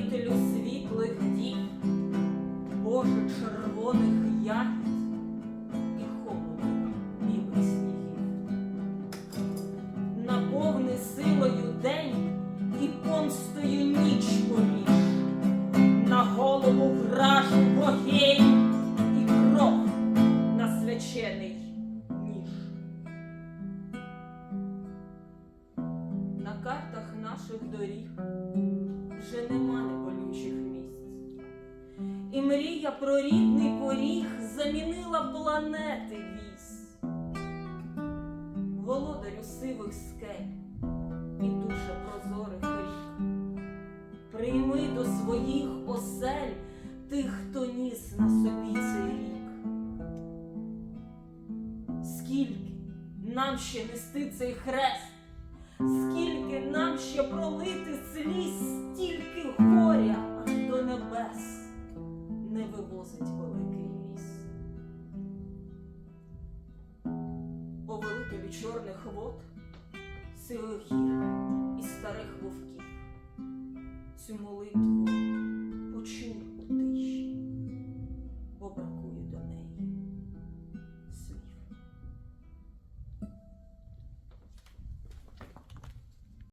Покровителю світлих діб, Боже червоних ягід і холоду білих снігів. Наповни силою день і помстою ніч поріж, на голову вражу вогень і кров на свячений ніж. Наших доріг вже нема неболючих місць. І мрія про рідний поріг замінила планети вісь. Володарю сивих скель і дуже прозорих рік. Прийми до своїх осель тих, хто ніс на собі цей рік. Скільки нам ще нести цей хрест? Скільки нам ще пролити сліз, стільки горя аж до небес не вивозить великий ліс. Повелителю чорних вод, сивих гір і старих вовків, цю молитву